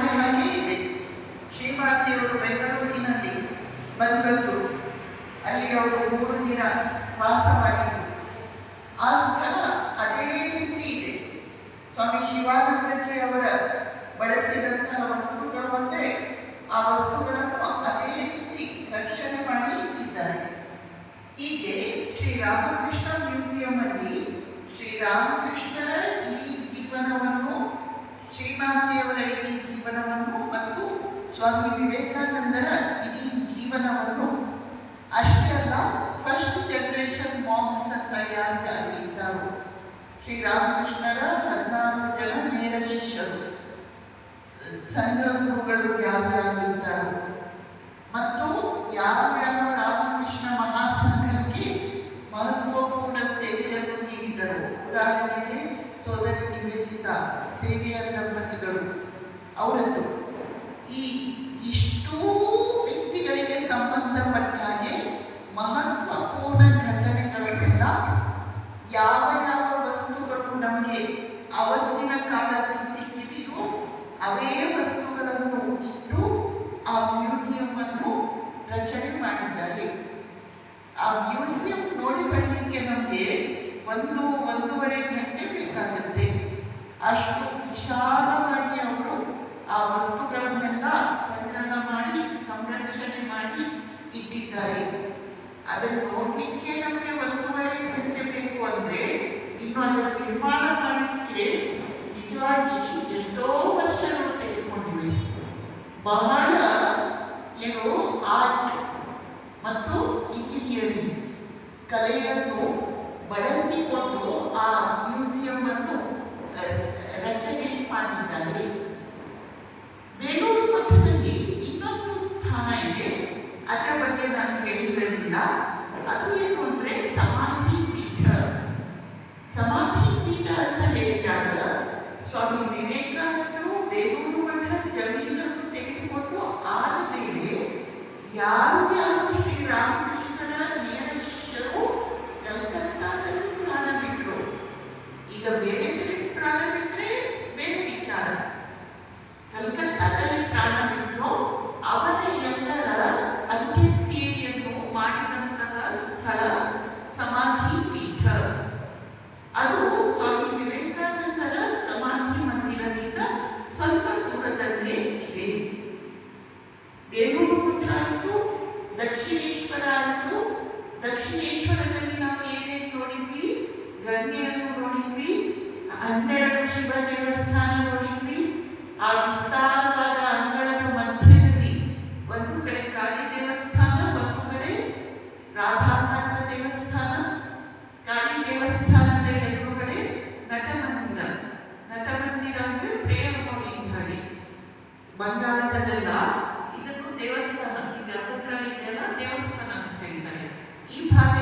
ಹಾಗೆ ಇದೆ ಶ್ರೀಮಾತೆಯವರು ಬೆಂಗಳೂರಿನಲ್ಲಿ ಬಂದದ್ದು ಅಲ್ಲಿ ಅವರು ಮೂರು ದಿನ ವಾಸವಾಗಿದ್ದು ಆ ಸ್ಥಳ ಅದೇ ರೀತಿ ಇದೆ. ಸ್ವಾಮಿ ಶಿವಾನಂದಜಿ ಅವರ ಬಳಸಿದಂತಹ ವಸ್ತುಗಳು ಅಂದರೆ ಆ ವಸ್ತುಗಳನ್ನು ಅದೇ ರೀತಿ ರಕ್ಷಣೆ ಮಾಡಿ ಇದ್ದಾರೆ. ಹೀಗೆ ಶ್ರೀರಾಮಕೃಷ್ಣ ಮ್ಯೂಸಿಯಂ ಅಲ್ಲಿ ಶ್ರೀ ಶ್ರೀರಾಮಕೃಷ್ಣರ ಈ ಜೀವನವನ್ನು ಶ್ರೀಮಾತೆಯವರ ಜೀವನವನ್ನು ಮತ್ತು ಸ್ವಾಮಿ ವಿವೇಕಾನಂದರ ಇಡೀ ಜೀವನವನ್ನು ಅಷ್ಟೇ ಅಲ್ಲ ಫಸ್ಟ್ ಜನರೇಷನ್ ಮಾಂಕ್ಸ್ ಅಂತ ಯಾರು ಆಗಿದ್ದರು ಶ್ರೀರಾಮಕೃಷ್ಣರ ಹದಿನಾರು ಜನ ನೇರ ಶಿಷ್ಯರು ಸಂಗಮಗಳು ಯಾವ್ಯಾವಿದ್ದರು ಮತ್ತು ಯಾವ್ಯಾವ ರಾಮಕೃಷ್ಣ ಮಹಾಸಂಘಕ್ಕೆ ಮಹತ್ವಪೂರ್ಣ ಸೇವೆಯನ್ನು ನೀಡಿದರು. ಉದಾಹರಣೆಗೆ ಸೋದರಿ ನಿವೇದಿತ ಸೇವೆಯ ದಂಪತಿಗಳು. ಅವರದ್ದು ಈ ಇಷ್ಟೂ ವ್ಯಕ್ತಿಗಳಿಗೆ ಸಂಬಂಧಪಟ್ಟ ಹಾಗೆ ಮಹತ್ವಪೂರ್ಣ ಘಟನೆಗಳನ್ನೆಲ್ಲ ಯಾವ ಯಾವ ವಸ್ತುಗಳು ನಮಗೆ ಅವತ್ತಿನ ಕಾಲದಲ್ಲಿ ಸಿಕ್ಕಿದೆಯೋ ಅವೇ ವಸ್ತುಗಳನ್ನು ಇಟ್ಟು ಆ ಮ್ಯೂಸಿಯಂ ಅನ್ನು ರಚನೆ ಮಾಡಿದ್ದಾರೆ. ಆ ಮ್ಯೂಸಿಯಂ ನೋಡಿ ಬರಲಿಕ್ಕೆ ನಮಗೆ ಒಂದು ಒಂದೂವರೆ ಗಂಟೆ ಬೇಕಾಗುತ್ತೆ. ಅಷ್ಟು ವಿಶಾಲವಾಗಿ ಅವರು ಆ ವಸ್ತುಗಳನ್ನೆಲ್ಲ ಸಂಗ್ರಹ ಮಾಡಿ ಸಂರಕ್ಷಣೆ ಮಾಡಿ ಅದನ್ನು ನೋಡಲಿಕ್ಕೆ ನಮಗೆ ಒಂದೂವರೆ ಗಂಟೆ ಬೇಕು ಅಂದರೆ ಇನ್ನು ಅದರ ನಿರ್ಮಾಣ ಮಾಡಲಿಕ್ಕೆ ನಿಜವಾಗಿ ಎಷ್ಟೋ ವರ್ಷಗಳು ತೆಗೆದುಕೊಂಡಿವೆ. ಬಹಳ ಏನು ಆರ್ಟ್ ಮತ್ತು ಇಂಜಿನಿಯರಿಂಗ್ ಕಲೆಯನ್ನು ಬಳಸಿಕೊಂಡು ಆ ಮ್ಯೂಸಿಯಂ ಅನ್ನು ಯಾರು ಯಾರು ಶ್ರೀರಾಮಕೃಷ್ಣರ ನೇರ ಶಿಷ್ಯರು ಕಲ್ಕತ್ತಾದಲ್ಲಿ ಪ್ರಾಣ ಬಿಟ್ಟರು ಈಗ ಬೇರೆ ಕಡೆ ಪ್ರಾಣ ಆ ವಿಸ್ತಾರವಾದ ಅಂಗಣದ ಮಧ್ಯದಲ್ಲಿ ಒಂದು ಕಡೆ ಕಾಳಿ ದೇವಸ್ಥಾನ, ಒಂದು ಕಡೆ ರಾಧಾಕಾಂತ ದೇವಸ್ಥಾನ. ಕಾಳಿ ದೇವಸ್ಥಾನದ ಎರಡು ಕಡೆ ನಟಮಂದಿರ. ನಟಮಂದಿರ ಅಂದರೆ ಪ್ರೇಯರ್ ಮಾಡಿದ ಹಾಗೆ ಬಂಗಾಳದಲ್ಲೆಲ್ಲ ಇದಕ್ಕೂ ದೇವಸ್ಥಾನ. ಈಗ ಅಪಗ್ರಹ ದೇವಸ್ಥಾನ ಅಂತ ಹೇಳ್ತಾರೆ. ಈ ಭಾಗ